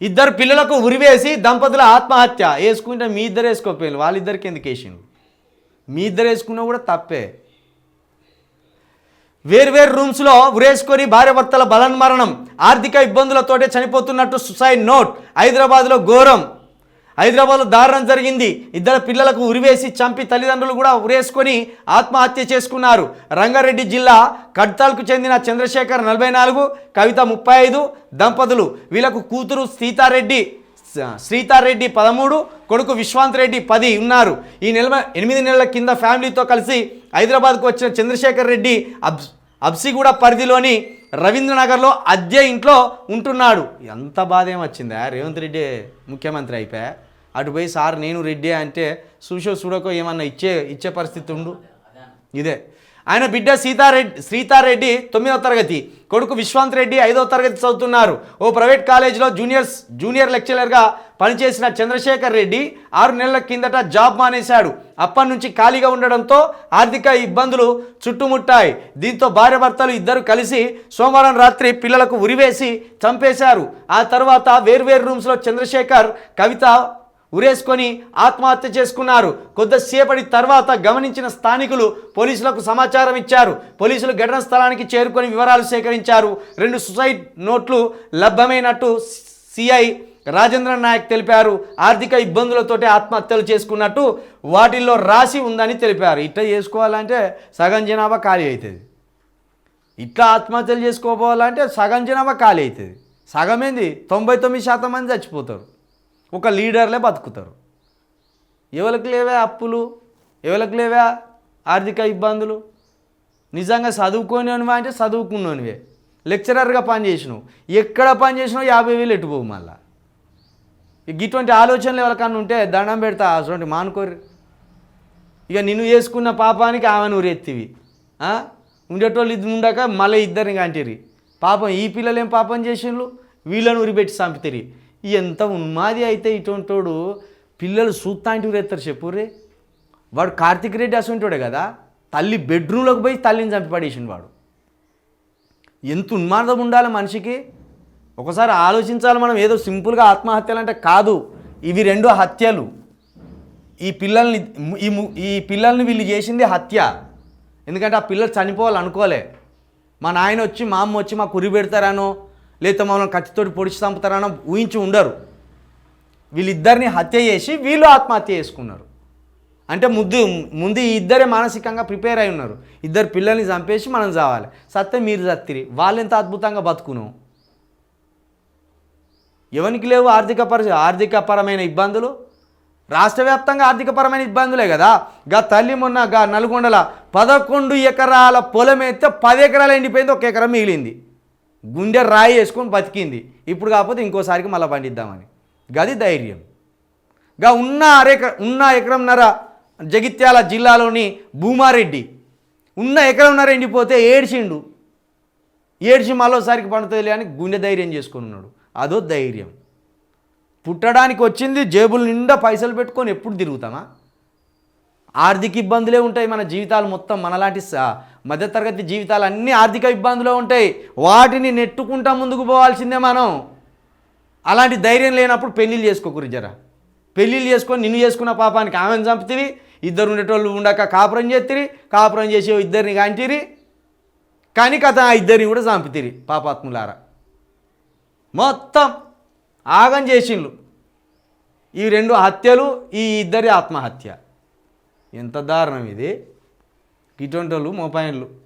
ఇద్దరు పిల్లలకు ఉరివేసి దంపతుల ఆత్మహత్య. వేసుకుంటే మీ ఇద్దరు వేసుకోపోయారు వాళ్ళిద్దరికి ఎందుకు వేసిండు మీ ఇద్దరు వేసుకున్నా కూడా తప్పే. వేర్వేరు రూమ్స్లో ఉరేసుకొని భార్యాభర్తల బలన్మరణం ఆర్థిక ఇబ్బందులతోటే చనిపోతున్నట్టు సుసైడ్ నోట్. హైదరాబాద్లో ఘోరం. హైదరాబాద్లో దారుణం జరిగింది. ఇద్దరు పిల్లలకు ఉరివేసి చంపి తల్లిదండ్రులు కూడా ఉరేసుకొని ఆత్మహత్య చేసుకున్నారు. రంగారెడ్డి జిల్లా కడ్తాల్కు చెందిన చంద్రశేఖర్ నలభై నాలుగు కవిత ముప్పై ఐదు దంపతులు వీళ్ళకు కూతురు సీతారెడ్డి శ్రీతారెడ్డి పదమూడు కొడుకు విశ్వాంత్ రెడ్డి పది ఉన్నారు. ఈ నెల ఎనిమిది నెలల కింద ఫ్యామిలీతో కలిసి హైదరాబాద్కు వచ్చిన చంద్రశేఖర్ రెడ్డి అబ్ అబ్సిగూడ పరిధిలోని రవీంద్రనగర్లో అద్దె ఇంట్లో ఉంటున్నాడు. ఎంత బాధ ఏమొచ్చిందా? రేవంత్ రెడ్డి ముఖ్యమంత్రి అయిపోయా? అటు పోయి సార్ నేను రెడ్డి అంటే చూసో చూడకో ఏమన్నా ఇచ్చే ఇచ్చే పరిస్థితి ఉండు. ఇదే. ఆయన బిడ్డ సీతారెడ్డి సీతారెడ్డి తొమ్మిదవ తరగతి కొడుకు విశ్వాంత్ రెడ్డి ఐదవ తరగతి చదువుతున్నారు. ఓ ప్రైవేట్ కాలేజీలో జూనియర్స్ జూనియర్ లెక్చరర్గా పనిచేసిన చంద్రశేఖర్ రెడ్డి ఆరు నెలల కిందట జాబ్ మానేశాడు. అప్పటి నుంచి ఖాళీగా ఉండడంతో ఆర్థిక ఇబ్బందులు చుట్టుముట్టాయి. దీంతో భార్యాభర్తలు ఇద్దరు కలిసి సోమవారం రాత్రి పిల్లలకు ఉరివేసి చంపేశారు. ఆ తర్వాత వేర్వేరు రూమ్స్లో చంద్రశేఖర్ కవిత ఉరేసుకొని ఆత్మహత్య చేసుకున్నారు. కొద్దిసేపటి తర్వాత గమనించిన స్థానికులు పోలీసులకు సమాచారం ఇచ్చారు. పోలీసులు ఘటన స్థలానికి చేరుకొని వివరాలు సేకరించారు. రెండు సుసైడ్ నోట్లు లభ్యమైనట్టు సిఐ రాజేంద్ర నాయక్ తెలిపారు. ఆర్థిక ఇబ్బందులతోటి ఆత్మహత్యలు చేసుకున్నట్టు వాటిల్లో రాసి ఉందని తెలిపారు. ఇట్లా చేసుకోవాలంటే సగం జనాభా ఖాళీ అవుతుంది ఇట్లా ఆత్మహత్యలు చేసుకోపోవాలంటే సగం జనాభా ఖాళీ అవుతుంది సగం ఏంది తొంభై తొమ్మిది శాతం మంది చచ్చిపోతారు. ఒక లీడర్లే బతుకుతారు. ఎవరికి లేవే అప్పులు ఎవరికి లేవా ఆర్థిక ఇబ్బందులు? నిజంగా చదువుకోనివా అంటే చదువుకున్నోనివే. లెక్చరర్గా పనిచేసినావు ఎక్కడ పని చేసినావు? యాభై వేలు ఎట్టుపోవు మళ్ళా? ఇటువంటి ఆలోచనలు ఎవరికన్నా ఉంటే దండం పెడతా అటువంటి మానుకోరు. ఇక నిన్ను చేసుకున్న పాపానికి ఆమె ఊరెత్తివి. ఉండేటోళ్ళు ఇది ఉండక మళ్ళీ ఇద్దరిని కంటిరి. పాపం ఈ పిల్లలు ఏం పాపం చేసిండ్రు వీళ్ళని ఉరిపెట్టి చంపితిరి. ఎంత ఉన్మాది అయితే ఇటువంటోడు పిల్లలు సూత్తాంటి ఊరెత్తారు చెప్పుర్రే. వాడు కార్తిక్ రెడ్డి అసంటాడే కదా తల్లి బెడ్రూమ్లోకి పోయి తల్లిని చంపి పడేసిండు వాడు. ఎంత ఉన్మాదం ఉండాలి మనిషికి? ఒకసారి ఆలోచించాలి మనం ఏదో సింపుల్గా ఆత్మహత్యలు అంటే కాదు ఇవి రెండు హత్యలు. ఈ పిల్లల్ని ఈ ఈ పిల్లల్ని వీళ్ళు చేసింది హత్య. ఎందుకంటే ఆ పిల్లలు చనిపోవాలనుకోలే. మా నాయన వచ్చి మా అమ్మ వచ్చి మాకు ఉరి పెడతారానో లేదా మమ్మల్ని కత్తితోటి పొడిచి చంపుతారని ఊహించి ఉండరు. వీళ్ళిద్దరిని హత్య చేసి వీళ్ళు ఆత్మహత్య చేసుకున్నారు. అంటే ముద్దు ముందు ఈ ఇద్దరే మానసికంగా ప్రిపేర్ అయి ఉన్నారు. ఇద్దరు పిల్లల్ని చంపేసి మనం చావాలి. సత్తే మీరు సత్తిరి వాళ్ళు ఎంత అద్భుతంగా బతుకును ఎవరికి లేవు ఆర్థిక పరి ఆర్థికపరమైన ఇబ్బందులు? రాష్ట్ర వ్యాప్తంగా ఆర్థికపరమైన ఇబ్బందులే కదా. గా తల్లి మొన్న గా నల్గొండల పదకొండు ఎకరాల పొలం అయితే పది ఎకరాలు ఎండిపోయింది ఒక ఎకరం మిగిలింది. గుండె రాయి వేసుకొని బతికింది. ఇప్పుడు కాకపోతే ఇంకోసారికి మళ్ళీ పండిద్దామని. గది ధైర్యం. గా ఉన్న అరెక ఉన్న ఎకరంన్నర జగిత్యాల జిల్లాలోని భూమారెడ్డి. ఉన్న ఎకరంన్నర ఎండిపోతే ఏడ్చిండు. ఏడ్చి మరోసారికి పండుతుంది అని గుండె ధైర్యం చేసుకుని ఉన్నాడు అదో ధైర్యం. పుట్టడానికి వచ్చింది జేబుల నిండా పైసలు పెట్టుకొని ఎప్పుడు తిరుగుతామా? ఆర్థిక ఇబ్బందులే ఉంటాయి మన జీవితాలు మొత్తం మనలాంటి మధ్యతరగతి జీవితాలు అన్నీ ఆర్థిక ఇబ్బందులు ఉంటాయి. వాటిని నెట్టుకుంటా ముందుకు పోవాల్సిందే మనం. అలాంటి ధైర్యం లేనప్పుడు పెళ్ళిళ్ళు చేసుకోకూరు జరా పెళ్ళిళ్ళు చేసుకొని నిన్ను చేసుకున్న పాపానికి ఆమెను చంపుతీవి ఇద్దరు ఉండేటోళ్ళు ఉండక కాపురం చేతిరి కాపురం చేసి ఇద్దరిని కాంచిరి కానీ కథ ఆ ఇద్దరిని కూడా చంపుతీరి పాపాత్ములారా. మొత్తం ఆగం చేసిండ్రు ఈ రెండు హత్యలు ఈ ఇద్దరి ఆత్మహత్య. ఎంత దారుణం ఇది? ఇటువంటి వాళ్ళు మోపాయిన్లు.